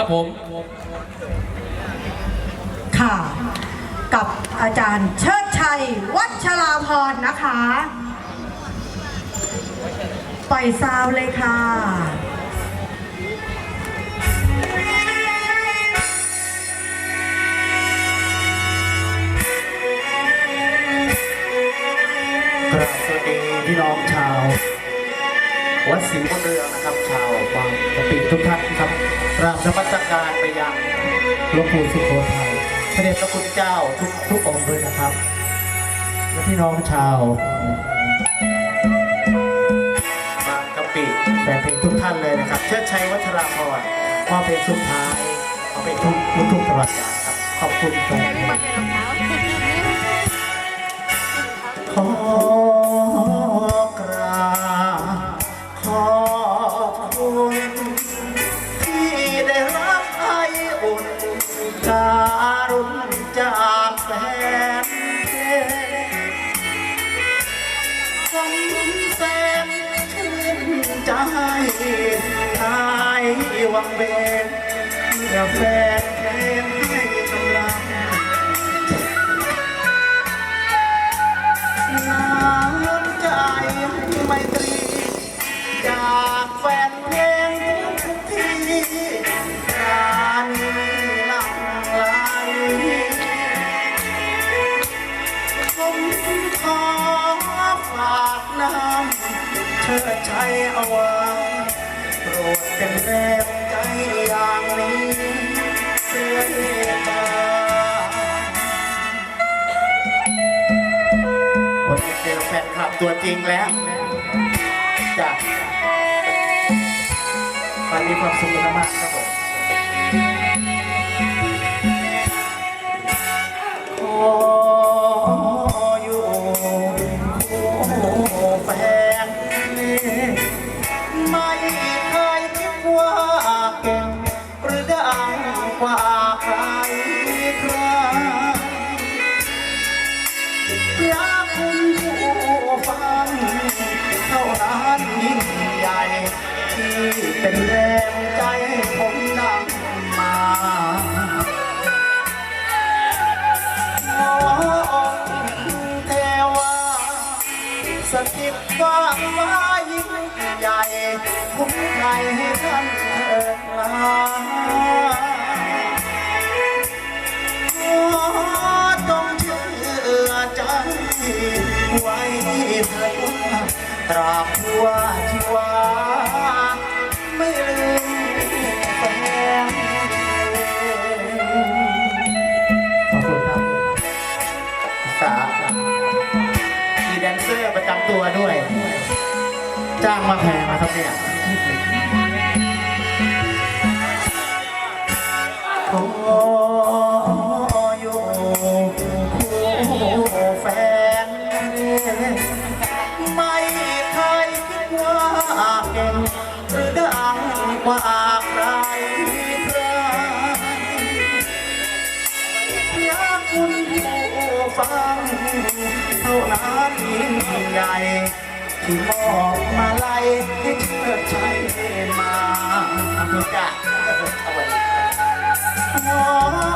ครับผม ค่ะ กับอาจารย์เชิดชัย วัชราพรนะคะ ปล่อยซาวเลยค่ะกราบสวัสดีพี่น้องชาว วัดศรีบนเรืองนะครับ ชาวบางกะปิทุกท่านครับ กราบนมัสการไปยังหลวงปู่สุโขทัยพระเดชพระคุณเจ้าทุกทุกองค์ด้วยนะครับ และพี่น้องชาวบางกะปิแฟนเพลงทุกท่านเลยนะครับ เชิดชัยวัชราพรมอเพลงสุดท้ายเอาเป็นทุกลูกทุ่งตลอดกาลครับ ขอบคุณครับ การุณจากแฟนเพลงผมแสนชื่นใจหายวังเวงเมื่อแฟนเพลง เชิดชัยเอาไว้โปรดเป็นแรงใจอย่างนี้เพื่อตาวันนี้เจอแฟนคลับตัวจริงแล้วจ้ะวันนี้ความสุขมากครับผมขอ สถิตฟ้าฟ้ายิ่งใหญ่คุ้มใจให้ท่านเถิดมาของเชื่อใจไว้เถิดตราบชั่วชีวาไม่ลืมแฟนขอบคุณครับสามี แดนเซอร์ประจำตัวด้วย จ้างมาแพงนะครับเนี่ย นั้นยิ่งใหญ่ ที่มอบมาไลัยให้เชิดชัยมาขอบคุณจ้ะเอาไว้ขอ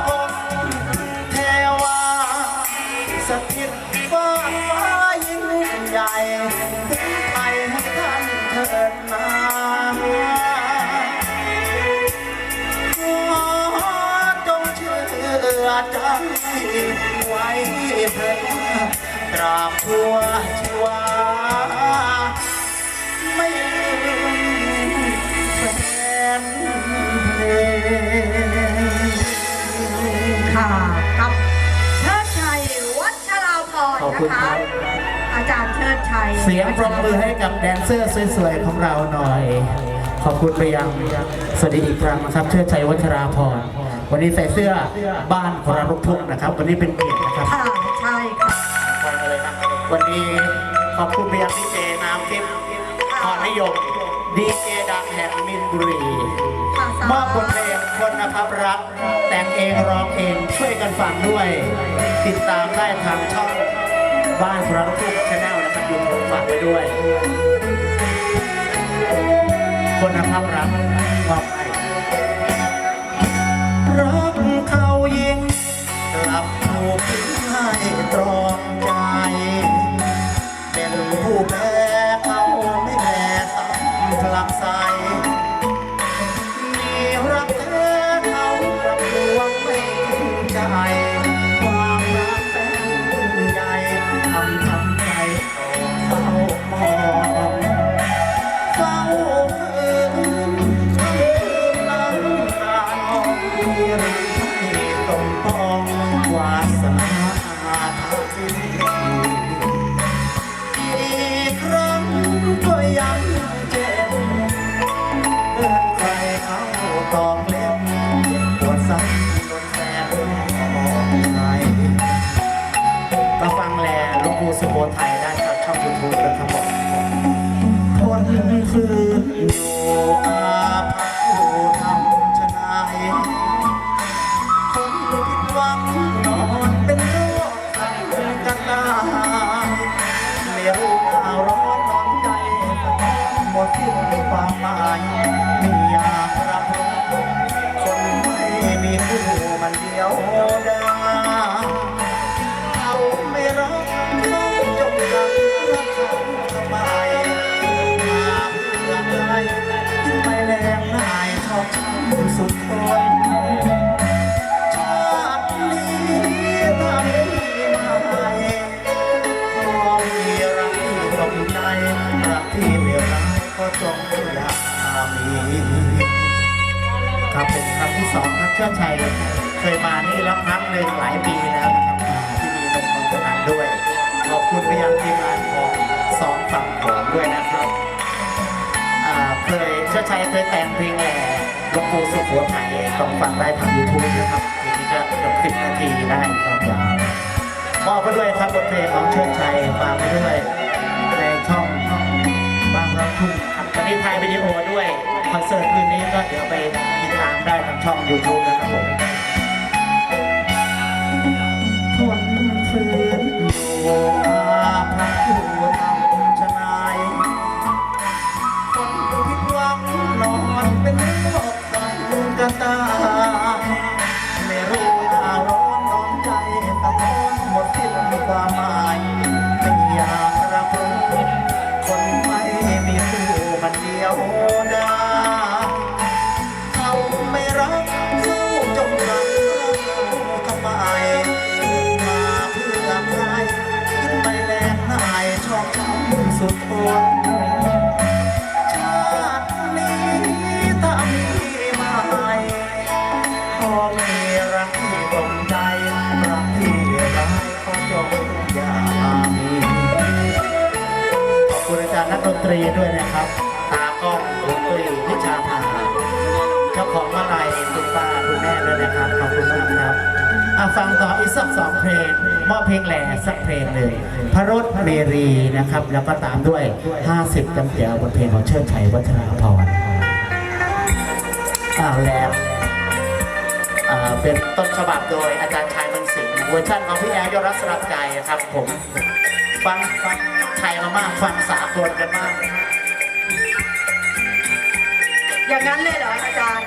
องเทวาสถิตฟ้าฟ้ายิ่งใหญ่ถึงไทยให้ท่านเถิดมาขอจงเชื่อใจไว้เถิดว่า ตราบชั่วชีวา ไม่ลืมแฟนเพลงค่ะกับเชิดชัยวัชราพรขอบคุนะณครัคะ บ อาจารย์เชิดชัยเสียงปรบมือให้กับแดนเซอร์สวยๆของเราหน่อย ขอบคุณไปยังสวัสดีอีกครั้งนะครับ เชิดชัยวัชราพร วันนี้ใส่เสื้อบ้านของเราลูกทุ่งนะครับ วันนี้เป็นเกียรตินะครับ ค่ะใช่ค่ะ วันนี้ขอบคุณพยังพิเศษน้ำทิพย์อรนิยม ดีเจดังแห่งมินบุรีมอบบทเพลงคนนะครับรัก แต่งเองร้องเองช่วยกันฟังด้วย ติดตามได้ทางช่องบ้านพรักทุกชแนลนะครับยูทูบฝากไว้ด้วย คนนะครับรักมอบให้รักเขายิงกลับถูกทิ้งให้ตรอง Oh man. ครับเป็นครั้งที่สองครับเชื่อชัยเคยมานี่แล้วครั้งหนึ่งหลายปีแล้วนะครับที่มีนมนมนั้นด้วย ขอบคุณไปยังทีมงานของสองฝั่งของด้วยนะครับเคยเชื่อชัยเคยแต่งเพลงแหล่หลวงปู่สุโขทัยต้องฟังได้ทางยูทูบนะครับเพลงนี้ก็เกือบสิบนาทีได้ความยาวมอบไปด้วยครับบทเพลงของเชิดชัยฝากไปด้วยในช่องบางรักทุ่งครับตอนนี้ถ่ายวิดีโอด้วยคอนเสิร์ตคืนนี้ก็เดี๋ยวไป ได้ทางช่อง YouTube นะครับผมทนฝืนอยู่ ด้วยนะครับ ขอบคุณมากครับอะฟังต่ออีกสักสองเพลงมอบเพลงแหล่สักเพลงหนึ่งพระรถเมรีนะครับ แล้วก็ตามด้วย 50จำเจียวบทเพลงของเชิดชัยวัฒนาพรอ่าแล้วเป็นต้นฉบับโดยอาจารย์ชายมืองสิงห์เวอร์ชันของพี่แอร์ยอรักสลับใจครับ ผมฟังฟังไทยมามากฟังสากลกันมาก อย่างนั้นเลยเหรออาจารย์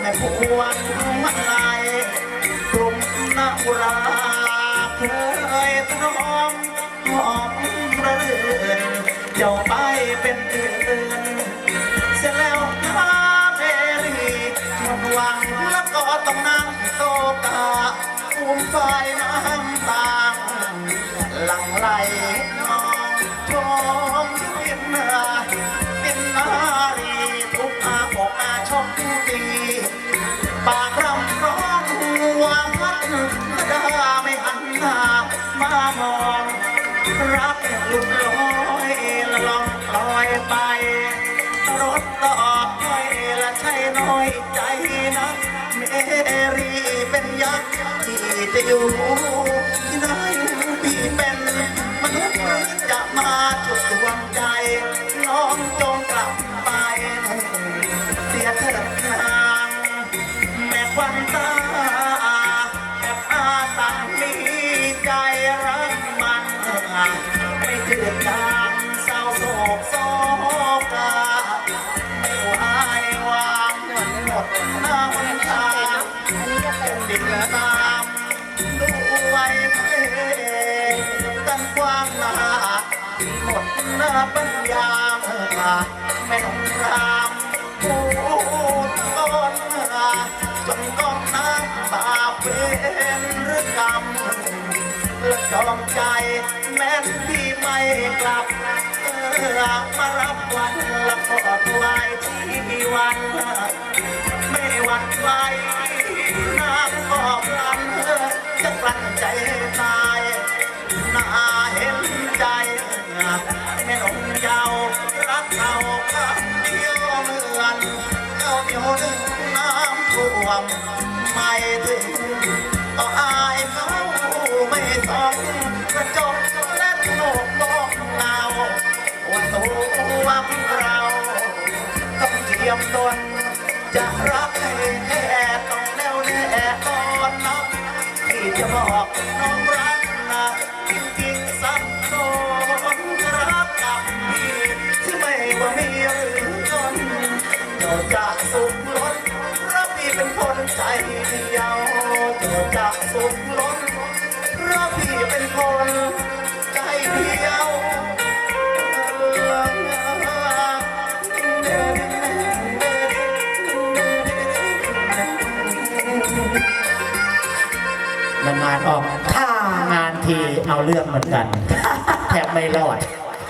แม่พวงมาลัยกลุ่มนาอุราเคยถนอมหอมระเรื่นเจ้าไปเป็นอื่นเสร็จแล้วมาเมรีหมดหวังแล้วก็ต้องนั่งโตกาอุ้มไฟน้ำตาหลังไหล รักลุดลอยละลองลอยไป รถต่อไปละใช่น้อยใจนะเมรีเป็นยักษ์ที่จะอยู่ที่ไหนพี่เป็นมนุษย์จะมาจุดดวงใจน้องจงกลับ ดหน้าปัญญาแม่น้องรามผู้ต้นจนกองน้ำบาเป็นหรือกรรมและจอมใจแม้นพี่ไม่กลับเออมารับวันละขอถวายที่วันไม่หวั่นไหวน้ำก็พลันจะกลั้นใจตา ถึงน้ำท่วมไม่ถึงก็อายเขาไม่ส่องกระจกและโลกมองเงาว่าตัวเราต้องเทียมตนจะรักให้แน่ต้องแน่วแน่ก่อนนะที่จะบอกน้อง เอาเรื่องเหมือนกันแทบไม่รอด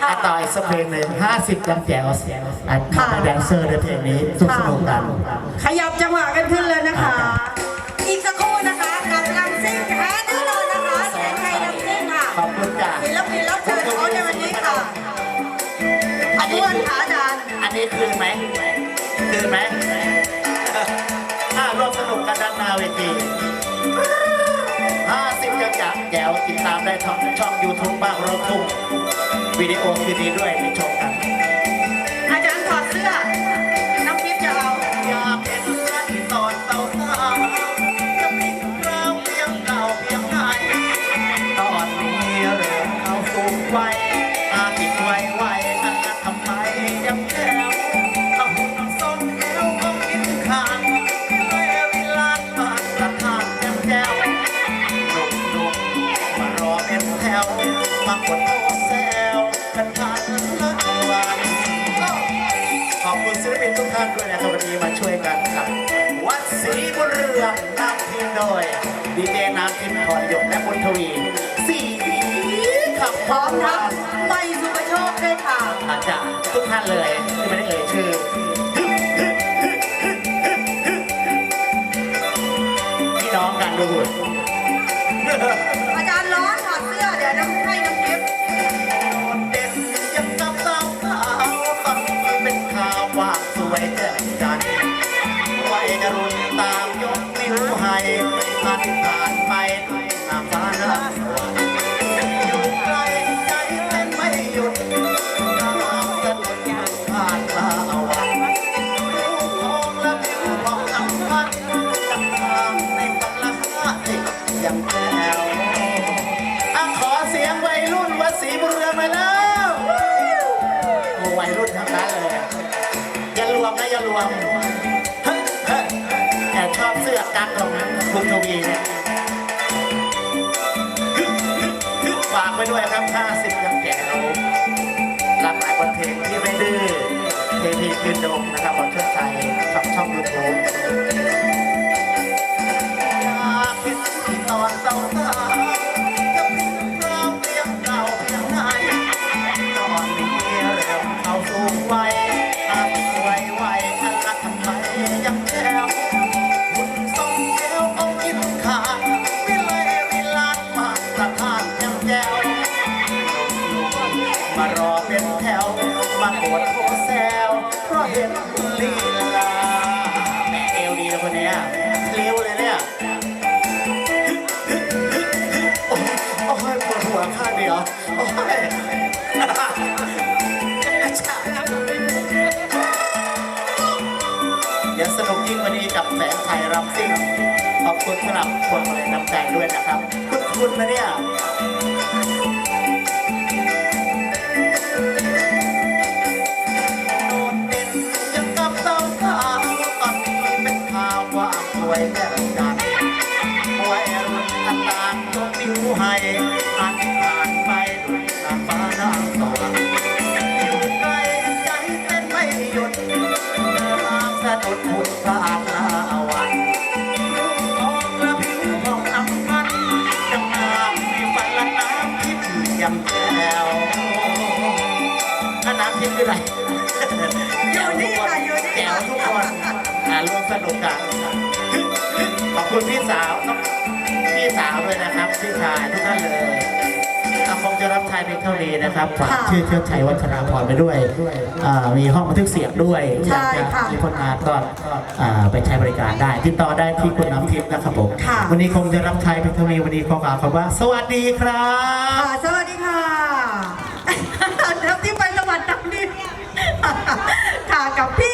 อะต่อยสักเพลงหนึ่งห้าสิบยังแจ๋วอะ มาเป็นแดนเซอร์ในเพลงนี้สนุกสนุกกัน ขยับจังหวะกันขึ้นเลยนะคะ อีกสักครู่นะคะกับลำซิ่งแท้แน่นอนนะคะแสงไทยลำซิ่งค่ะขอบคุณจ้ะศิลปินรับเชิญของเขาในวันนี้ค่ะขบวนขาอาจารย์อันนี้คืนไหมคืนไหมถ้าร่วมสนุกกันด้านหน้าเวที ห้าสิบยังจัดแก้วติดตามได้ทางช่องยูทูบบ้างรถทุ่งวิดีโอคืนนี้ด้วยไปชมานด้วยนะครับวันนี้มาช่วยกันครับ วัดศรีบุญเรืองนำทีมโดยดีเจน้ำทิมพรหยกและบุญทวีสี่ขับพร้อมทั้งไม่สุขโชคด้วยค่ะอาจารย์ทุกท่านเลย ว่ คุณทวีเนี่ยฝากไปด้วยครับ 50ยังแจ๋วหลากหลายบทเพลงที่ไม่ดื้อเทพีคืนดงนะครับ เห็นลีลาแม่เอวดีนะคนเนี้ยเลี้ยวเลยเนี่ยโอ้ยโอ้ยปวดหัวข้างเดียวโอ้ยเดี๋ยวสนุกยิ่งกว่านี้กับแสงไทยรำซิ่งขอบคุณสำหรับคนมาเลยน้ำใจด้วยนะครับ คุณคุณนะเนี่ย ไหนอยู่นี่ค่ะอยู่นี่แจ๋วทุกคนอ่าร่วมสนุกกันขอบคุณพี่สาวน้องพี่สาวด้วยนะครับพี่ชายทุกท่านเลยอาคงจะรับชายเพียงเท่านี้นะครับฝากชื่อเชิดชัยวัชราพรไปด้วยอ่ามีห้องบันทึกเสียงด้วยอยากจะมีคนงานก็อ่าไปใช้บริการได้ ติดต่อได้ที่คุณน้ำทิพย์นะครับผมค่ะวันนี้คงจะรับชายเพียงเท่านี้วันนี้ขอกล่าวคำว่า สวัสดีครับค่ะสวัสดีค่ะเดี๋ยวที่ไปสวัสดีนี่ค่ะ กับพี่